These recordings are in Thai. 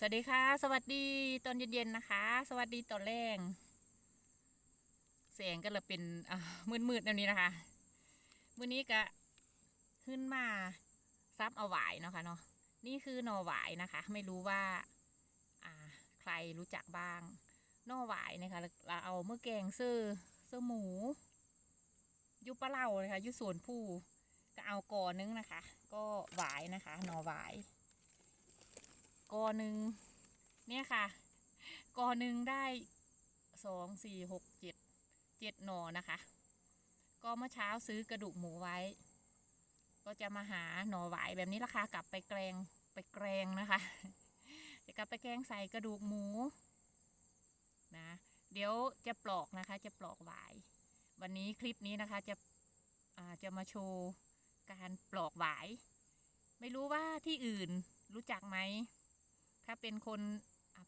สวัสดีค่ะ สวัสดีตอนเย็นๆนะคะ สวัสดีตอนแรงแสงก็เลยเป็นมืดๆแบบนี้นะคะมื้อนี้ก็ขึ้นมาซับเอาหวายเนาะค่ะเนาะนี่คือหน่อหวายนะคะ ไม่รู้ว่า อ่า ใครรู้จักบ้างหน่อหวายนะคะเราเอาเมื่อแกงเสื้อเสื้อหมูยุปลาเล่าเลยค่ะยุสวนผู้ก็เอาก่อนึงนะคะ ก็หวายนะคะหน่อหวาย กอหนึ่งเนี่ยค่ะ กอหนึ่งได้สองสี่หกเจ็ดเจ็ดหนอนะคะ ก็เมื่อเช้าซื้อกระดูกหมูไว้ ก็จะมาหาหน่อหวายแบบนี้ราคากลับไปแกรงไปแกรงนะคะจะกลับไปแกงใส่กระดูกหมูนะเดี๋ยวจะปลอกนะคะ จะปลอกหวาย วันนี้คลิปนี้นะคะจะอ่าจะมาโชว์การปลอกหวาย ไม่รู้ว่าที่อื่นรู้จักไหม ถ้าเป็นคน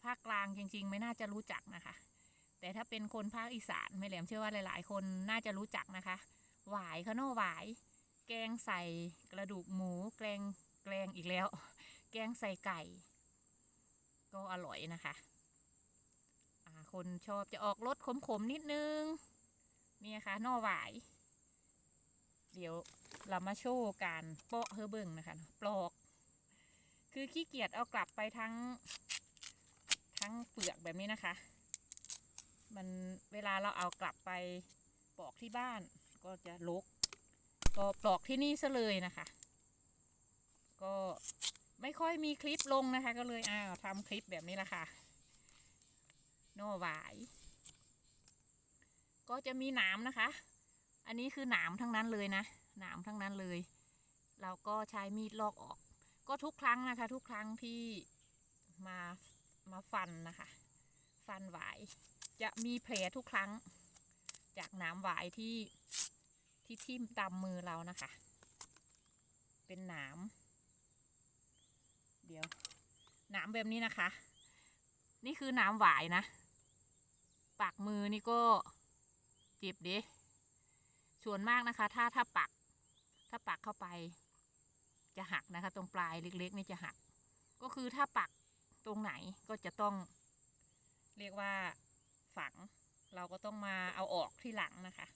ภาคกลางจริง ๆ ไม่น่าจะรู้จักนะคะ แต่ถ้าเป็นคนภาคอีสานไม่แหลมเชื่อว่าหลาย ๆ คนน่าจะรู้จักนะคะ หวายข้าวโน่หวาย แกงใส่กระดูกหมู แกงแกงอีกแล้ว แกงใส่ไก่ ก็อร่อยนะคะคนชอบจะออกรสขมๆนิดนึง นี่นะคะหน่อหวาย เดี๋ยวเรามาโชว์การเปาะเฮอเบิงนะคะปลอก คือขี้เกียจเอากลับไปทั้ง ทั้งเปลือกแบบนี้นะคะ มันเวลาเราเอากลับไปปอกที่บ้าน ก็จะลกก็ปลอกที่นี่ซะเลยนะคะ ก็ไม่ค่อยมีคลิปลงนะคะ ก็เลยอ้าวทำคลิปแบบนี้ละค่ะ โน่หวาย ก็จะมีหนามนะคะ อันนี้คือหนามทั้งนั้นเลยนะหนามทั้งนั้นเลย เราก็ใช้มีดลอกออก ก็ทุกครั้งนะคะ ทุกครั้งที่มามาฟันนะคะ ฟันหวายจะมีแผลทุกครั้ง จากหน้ำหวายที่ที่ทิ่มตามมือเรานะคะ เป็นหนาม เดี๋ยวหนามแบบนี้นะคะ นี่คือหนามหวายนะ ปากมือนี่ก็เจ็บด้ส่วนมากนะคะ ถ้าถ้าปัก ถ้าปักเข้าไป จะหักนะคะ ตรงปลายเล็กๆนี่จะหัก ก็คือถ้าปักตรงไหนก็จะต้อง เรียกว่าฝัง เราก็ต้องมาเอาออกที่หลังนะคะ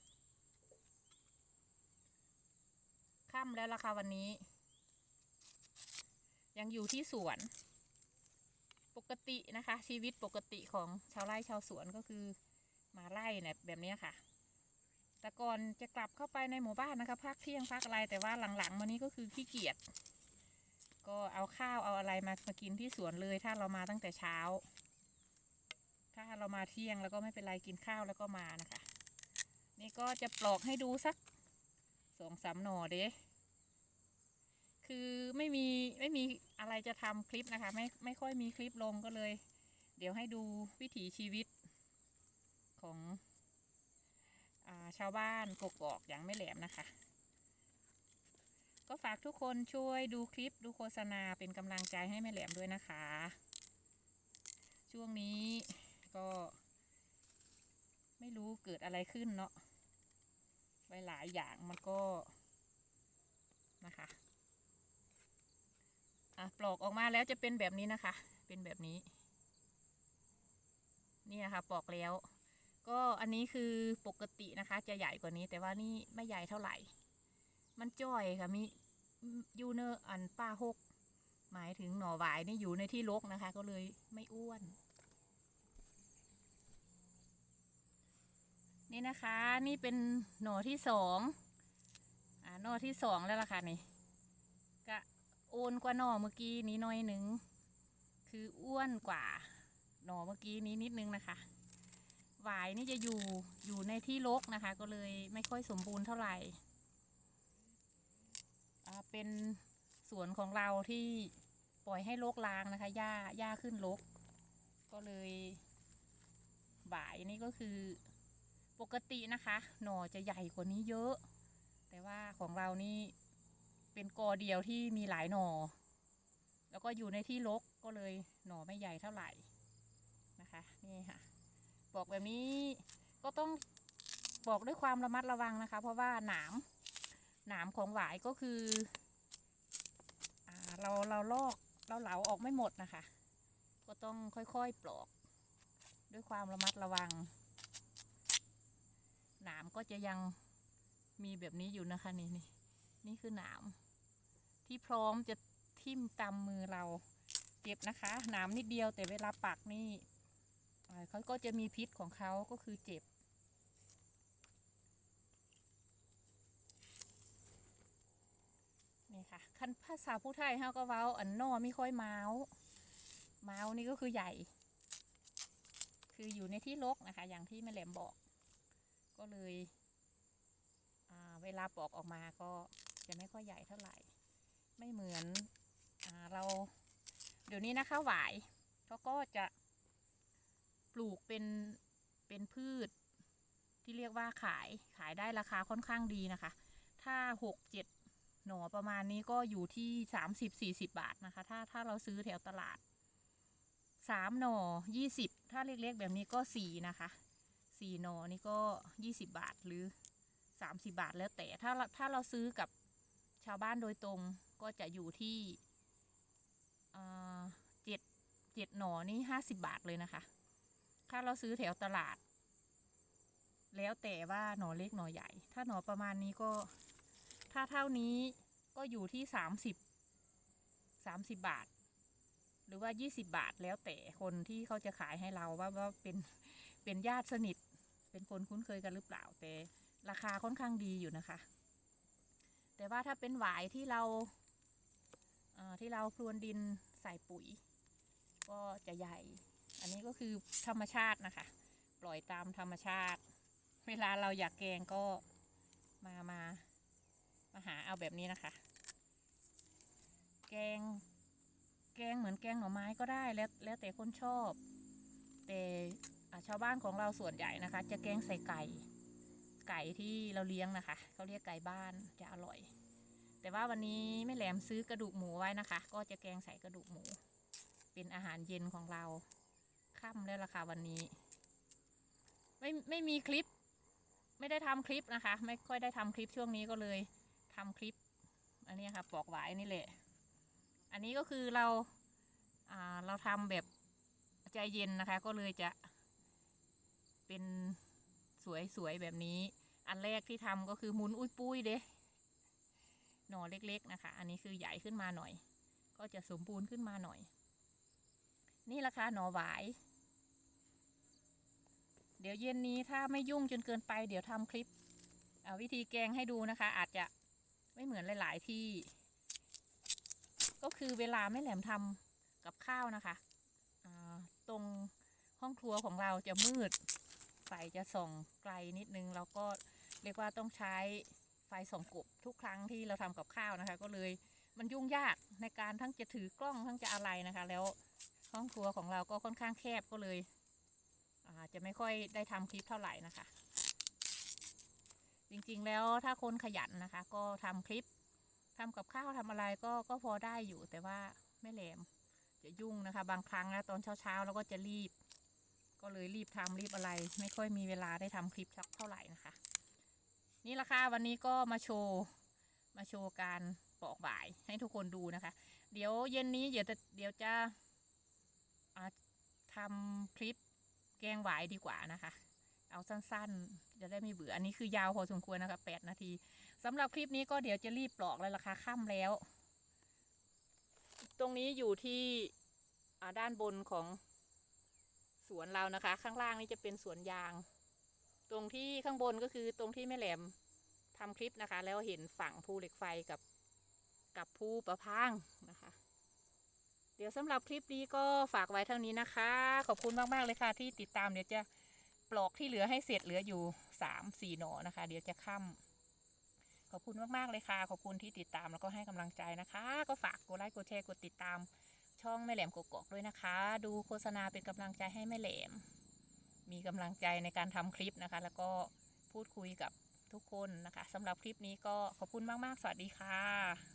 ค่ำแล้วล่ะค่ะวันนี้ ยังอยู่ที่สวน ปกตินะคะ ชีวิตปกติของชาวไร่ชาวสวนก็คือมาไร่เนี่ยแบบนี้ค่ะ แต่ก่อนจะกลับเข้าไปในหมู่บ้านนะคะพักเที่ยงพักอะไรแต่ว่าหลังๆมานี้ก็คือขี้เกียจก็เอาข้าวเอาอะไรมามากินที่สวนเลย ถ้าเรามาตั้งแต่เช้า ถ้าเรามาเที่ยงแล้วก็ไม่เป็นไรกินข้าวแล้วก็มานะคะ นี่ก็จะปลอกให้ดูสักสองสามหน่อเด้คือไม่มีไม่มีอะไรจะทำคลิปนะคะ ไม่ไม่ค่อยมีคลิปลงก็เลย เดี๋ยวให้ดูวิถีชีวิตของอา ชาวบ้านกกอกอย่างไม่แหลมนะคะ ก็ฝากทุกคนช่วยดูคลิปดูโฆษณาเป็นกำลังใจให้แม่แหลมด้วยนะคะ ช่วงนี้ก็ ไม่รู้เกิดอะไรขึ้นเนาะไปหลายอย่างมันก็นะคะอะปลอกออกมาแล้วจะเป็นแบบนี้นะคะ เป็นแบบนี้ นี่นะคะปลอกแล้ว ก็อันนี้คือปกตินะคะ จะใหญ่กว่านี้ แต่ว่านี่ไม่ใหญ่เท่าไหร่ มันจ้อยค่ะมียูเนอร์อันป้าหกหมายถึงหน่อหวายนี่อยู่ในที่รกนะคะ ก็เลยไม่อ้วน นี่นะคะนี่เป็นหน่อที่สองอ่าหน่อที่สองแล้วล่ะค่ะนี่ก็โอนกว่าหน่อเมื่อกี้นี้น้อยหนึ่งคืออ้วนกว่าหน่อเมื่อกี้นี้นิดนึงนะคะ หวายนี่จะอยู่อยู่ในที่รกนะคะ ก็เลยไม่ค่อยสมบูรณ์เท่าไหร่เป็นสวนของเราที่ปล่อยให้รกล้างนะคะหญ้าหญ้าขึ้นรกก็เลยหวายนี่ก็คือปกตินะคะ หน่อจะใหญ่กว่านี้เยอะ แต่ว่าของเรานี่เป็นกอเดียวที่มีหลายหน่อ แล้วก็อยู่ในที่รกก็เลยหน่อไม่ใหญ่เท่าไหร่นะคะ นี่ค่ะ บอกแบบนี้ก็ต้องบอกด้วยความระมัดระวังนะคะ เพราะว่าหนามหนามของหวายก็คืออเราเราลอกเราเหลาออกไม่หมดนะคะ ก็ต้องค่อยๆปลอก ด้วยความระมัดระวัง หนามก็จะยังมีแบบนี้อยู่นะคะนี่นี่นี่คือหนามที่พร้อมจะทิ่มตามมือเราเจ็บนะคะ หนามนิดเดียวแต่เวลาปักนี่ เขาก็จะมีพิษของเขาก็คือเจ็บ นี่ค่ะคันภาษาผู้ไทยเฮาก็เว้า อันนอไม่ค่อยเมาส์เมาส์นี่ก็คือใหญ่ คืออยู่ในที่รกนะคะ อย่างที่แม่แหลมบอก ก็เลยเวลาปอกออกมาก็จะไม่ค่อยใหญ่เท่าไหร่ ไม่เหมือนอเรา เดี๋ยวนี้นะคะหวายเขาก็จะ ปลูกเป็นเป็นพืช ที่เรียกว่าขายขายได้ราคาค่อนข้างดีนะคะ ถ้าหกเจ็ดหน่อประมาณนี้ก็อยู่ที่สามสิบสี่สิบบาทนะคะ ถ้าถ้าเราซื้อแถวตลาดสามหน่อยี่สิบถ้าเล็กๆแบบนี้ก็สี่นะคะสี่หน่อนี่ก็ยี่สิบบาทหรือสามสิบาทแล้วแต่ถ้าเราถ้าเราซื้อกับชาวบ้านโดยตรงก็จะอยู่ที่เจ็ดเจ็ดหน่อนี่ห้าสิบาทเลยนะคะ ถ้าเราซื้อแถวตลาด แล้วแต่ว่าหนอเล็กหนอใหญ่ ถ้าหนอประมาณนี้ก็ ถ้าเท่านี้ก็อยู่ที่สามสิบสามสิบบาท หรือว่ายี่สิบาทแล้วแต่คนที่เขาจะขายให้เราว่าว่าเป็นเป็นญาติสนิท เป็นคนคุ้นเคยกันหรือเปล่า แต่ราคาค่อนข้างดีอยู่นะคะ แต่ว่าถ้าเป็นหวายที่เราที่เราพรวนดินใส่ปุ๋ย ก็จะใหญ่ อันนี้ก็คือธรรมชาตินะคะ ปล่อยตามธรรมชาติ เวลาเราอยากแกงก็มามามาหาเอาแบบนี้นะคะ แกง แกงเหมือนแกงหน่อไม้ก็ได้แล้วแล้วแต่คนชอบ แต่ชาวบ้านของเราส่วนใหญ่นะคะ จะแกงใส่ไก่ ไก่ที่เราเลี้ยงนะคะเขาเรียกไก่บ้านจะอร่อย แต่ว่าวันนี้แม่แหลมซื้อกระดูกหมูไว้นะคะ ก็จะแกงใส่กระดูกหมู เป็นอาหารเย็นของเรา ค่ำแล้วล่ะค่ะวันนี้ ไม่ไม่มีคลิป ไม่ได้ทำคลิปนะคะ ไม่ค่อยได้ทำคลิปช่วงนี้ก็เลยทำคลิป อันนี้ค่ะปอกหวายนี่แหละ อันนี้ก็คือเราอ่าเราทำแบบใจเย็นนะคะ ก็เลยจะเป็นสวยๆแบบนี้ อันแรกที่ทำก็คือหมุนอุ้ยปุ้ยเด้หน่อเล็กๆนะคะ อันนี้คือใหญ่ขึ้นมาหน่อย ก็จะสมบูรณ์ขึ้นมาหน่อย นี่ราคาหน่อหวาย เดี๋ยวเย็นนี้ถ้าไม่ยุ่งจนเกินไป เดี๋ยวทำคลิปเอาวิธีแกงให้ดูนะคะ อาจจะไม่เหมือนหลาย ๆ ที่ ก็คือเวลาไม่แหลมทำกับข้าวนะคะตรงห้องครัวของเราจะมืดไฟจะส่องไกลนิดนึง แล้วก็เรียกว่าต้องใช้ไฟส่องกบทุกครั้งที่เราทำกับข้าวนะคะ ก็เลยมันยุ่งยากในการทั้งจะถือกล้องทั้งจะอะไรนะคะ แล้ว ห้องครัวของเราก็ค่อนข้างแคบก็เลยอาจจะไม่ค่อยได้ทำคลิปเท่าไหร่นะคะ จริงๆแล้วถ้าคนขยันนะคะ ก็ทำคลิปทำกับข้าวทำอะไรก็ก็พอได้อยู่แต่ว่าไม่แหลมจะยุ่งนะคะ บางครั้งนะตอนเช้าๆเราก็จะรีบ ก็เลยรีบทำรีบอะไร ไม่ค่อยมีเวลาได้ทำคลิปสักเท่าไหร่นะคะ นี่ละค่ะวันนี้ก็มาโชว์มาโชว์การปอกหวายให้ทุกคนดูนะคะ เดี๋ยวเย็นนี้เดี๋ยวจะเดี๋ยวจะ ทำคลิปแกงหวายดีกว่านะคะ เอาสั้นๆ จะได้ไม่เบื่อ อันนี้คือยาวพอสมควรนะคะแปดนาทีสำหรับคลิปนี้ก็เดี๋ยวจะรีบปลอกแล้วล่ะค่ะค่ำแล้ว ตรงนี้อยู่ที่ด้านบนของสวนเรานะคะ ข้างล่างนี่จะเป็นสวนยาง ตรงที่ข้างบนก็คือตรงที่แม่แหลมทำคลิปนะคะ แล้วเห็นฝั่งภูเหล็กไฟกับกับภูประพางนะคะ เดี๋ยวสำหรับคลิปนี้ก็ฝากไว้เท่านี้นะคะ ขอบคุณมาก ๆ เลยค่ะ ที่ติดตามเดี๋ยวจะปลอกที่เหลือให้เสร็จเหลืออยู่สามสี่หนอนะคะ เดี๋ยวจะค่ำขอบคุณมาก ๆ เลยค่ะ ขอบคุณที่ติดตามแล้วก็ให้กำลังใจนะคะ ก็ฝากกดไลค์กดแชร์กดติดตาม ช่องแม่แหลมกกอกด้วยนะคะ ดูโฆษณาเป็นกำลังใจให้แม่แหลม มีกำลังใจในการทำคลิปนะคะ แล้วก็พูดคุยกับทุกคนนะคะสำหรับคลิปนี้ก็ขอบคุณมาก ๆ สวัสดีค่ะ